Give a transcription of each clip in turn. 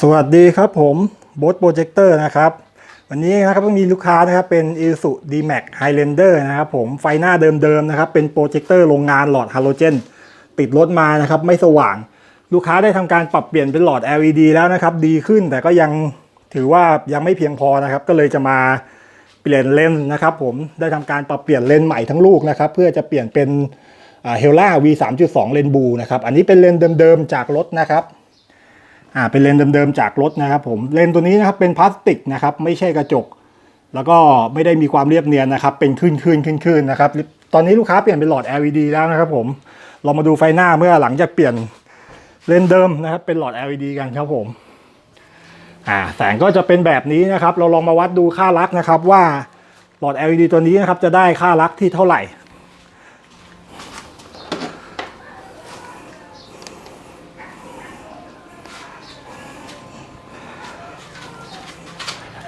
สวัสดีครับผมโบสโปรเจคเตอร์นะครับ วันนี้นะครับมีลูกค้านะครับเป็น i s u D-Max Highlander นะครับผมไฟหน้าเดิมๆนะครับเป็นโปรเจคเตอร์โรงงานหลอดฮาโลเจน ติดรถมานะครับไม่สว่าง ลูกค้าได้ทำการปรับเปลี่ยนเป็นหลอด LED แล้วนะครับ ดีขึ้นแต่ก็ยังถือว่ายังไม่เพียงพอนะครับ ก็เลยจะมาเปลี่ยนเลนส์นะครับผมได้ทำการปรับเปลี่ยนเลนส์ใหม่ทั้งลูกนะครับเพื่อจะเปลี่ยนเป็นเฮลล่า V 3.2เลนบูนะครับอันนี้เป็นเลนส์เดิมๆจากรถนะครับ อ่าเป็นเลนส์เดิมๆจากรถนะครับผมเลนส์ตัวนี้นะครับเป็นพลาสติกนะครับไม่ใช่กระจก แล้วก็ไม่ได้มีความเรียบเนียนนะครับเป็นคลื่นคลื่นคลื่นคลื่นนะครับตอนนี้ลูกค้าเปลี่ยนเป็นหลอด LED แล้วนะครับผมเรามาดูไฟหน้าเมื่อหลังจากเปลี่ยนเลนส์เดิมนะครับเป็นหลอด LED กันครับผมอ่าแสงก็จะเป็นแบบนี้นะครับ เราลองมาวัดดูค่าลักนะครับว่าหลอด LED ตัวนี้นะครับจะได้ค่าลักที่เท่าไหร่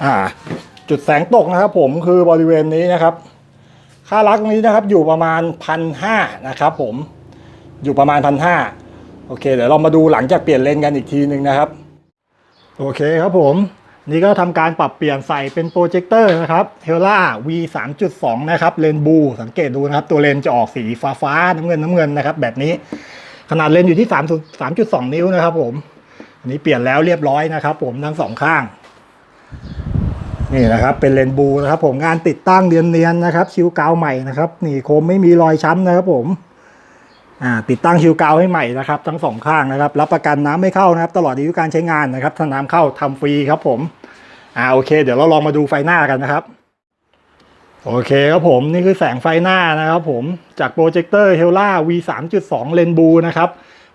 อ่า จุดแสงตกนะครับ ผมคือบริเวณนี้นะครับ ค่ารักนี้นะครับ อยู่ประมาณพันห้านะครับ ผมอยู่ประมาณพันห้าโอเค เดี๋ยวเรามาดูหลังจากเปลี่ยนเลนกันอีกทีหนึ่งนะครับ โอเคครับผม นี่ก็ทำการปรับเปลี่ยนใส่เป็นโปรเจคเตอร์นะครับเทล่า V 3.2 นะครับเลนบู สังเกตดูนะครับ ตัวเลนจะออกสีฟ้าฟ้าๆน้ำเงินน้ำเงินนะครับ แบบนี้ขนาดเลนอยู่ที่3 3.2 นิ้วนะครับ ผมอันนี้เปลี่ยนแล้วเรียบร้อยนะครับ ผมทั้งสองข้าง นี่นะครับเป็นเลนบูนะครับผมงานติดตั้งเนียนๆนะครับ ชิวกาวใหม่นะครับนี่โคมไม่มีรอยช้ำนะครับผมอ่าติดตั้งชิวกาวให้ใหม่นะครับทั้งสองข้างนะครับ รับประกันน้ำไม่เข้านะครับ ตลอดอายุการใช้งานนะครับถ้าน้ำเข้าทำฟรีครับผมอ่าโอเค เดี๋ยวเราลองมาดูไฟหน้ากันนะครับ โอเคครับผมนี่คือแสงไฟหน้านะครับผมจากโปรเจคเตอร์เฮล่า V 3.2เลนบูนะครับ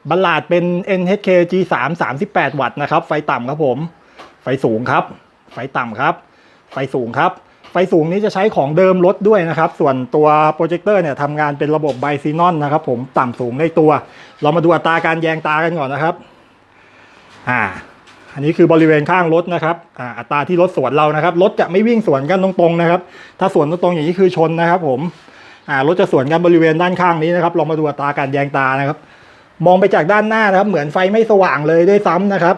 บัลลาดเป็น NHK G3 38 วัตต์นะครับ ไฟต่ำครับผม ไฟสูงครับ ไฟต่ำครับ ไฟสูงครับ ไฟสูงนี้จะใช้ของเดิมรถด้วยนะครับ ส่วนตัวโปรเจคเตอร์เนี่ยทำงานเป็นระบบไบซีนอนนะครับผมต่ำสูงในตัว เรามาดูอัตราการแยงตากันก่อนนะครับอ่าอันนี้คือบริเวณข้างรถนะครับอ่าอัตราที่รถสวนเรานะครับรถจะไม่วิ่งสวนกันตรงๆนะครับ ถ้าสวนตรงๆอย่างนี้คือชนนะครับ ผมอ่ารถจะสวนกันบริเวณด้านข้างนี้นะครับเรามาดูอัตราการแยงตานะครับ มองไปจากด้านหน้านะครับ เหมือนไฟไม่สว่างเลยด้วยซ้ำนะครับ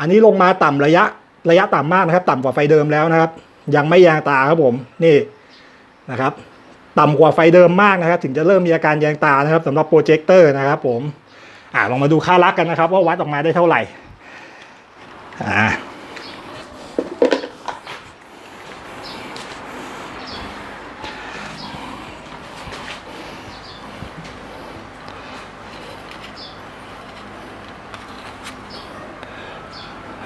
อันนี้ลงมาต่ำระยะ ระยะต่ำมากนะครับ ต่ำกว่าไฟเดิมแล้วนะครับ ยังไม่แยงตาครับผมนี่นะครับ ต่ำกว่าไฟเดิมมากนะครับ ถึงจะเริ่มมีอาการแยงตานะครับสำหรับโปรเจคเตอร์นะครับ ผมอ่าลองมาดูค่ารักกันนะครับ ว่าวัดออกมาได้เท่าไหร่อ่า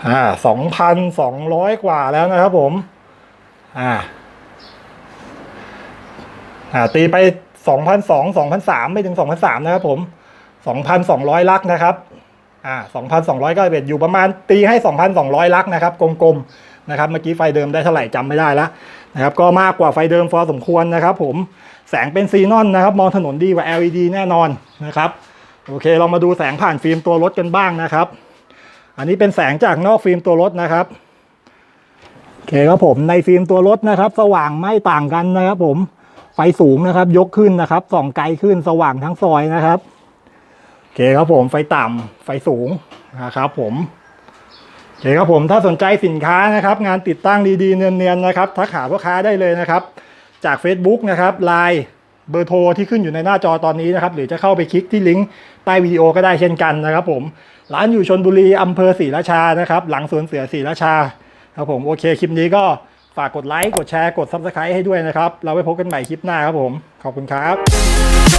อ่าสองพันสองร้อยกว่าแล้วนะครับผม อ่า อ่า ตีไปสองพันสองสองพันสามไม่ถึงสองพันสามนะครับผมสองพันสองร้อยลักนะครับ อ่าสองพันสองร้อยก็เป็นอยู่ประมาณตีให้สองพันสองร้อยลักนะครับ กลมๆนะครับ เมื่อกี้ไฟเดิมได้เท่าไหร่จำไม่ได้แล้วนะครับ ก็มากกว่าไฟเดิมพอสมควรนะครับ ผม แสงเป็นซีนอนนะครับ มองถนนดีกว่า LED แน่นอนนะครับ โอเค เรามาดูแสงผ่านฟิล์มตัวรถกันบ้างนะครับ อันนี้เป็นแสงจากนอกฟิล์มตัวรถนะครับโอเคครับผมในฟิล์มตัวรถนะครับ สว่างไม่ต่างกันนะครับ ผมไฟสูงนะครับ ยกขึ้นนะครับส่องไกลขึ้นสว่างทั้งซอยนะครับโอเคครับผมไฟต่ำไฟสูงนะครับผมโอเคครับผมถ้าสนใจสินค้านะครับ งานติดตั้งดีๆเนียนๆนะครับทักหาพ่อค้าได้เลยนะครับ จาก Facebook นะครับไลน์ เบอร์โทรที่ขึ้นอยู่ในหน้าจอตอนนี้นะครับ หรือจะเข้าไปคลิกที่ลิงก์ใต้วิดีโอก็ได้เช่นกันนะครับผม ร้านอยู่ชนบุรีอำเภอศรีราชานะครับ หลังสวนเสือศรีราชาครับผมโอเคคลิปนี้ก็ฝากกดไลค์ กดแชร์ กด Subscribe ให้ด้วยนะครับ เราไว้พบกันใหม่คลิปหน้าครับผม ขอบคุณครับ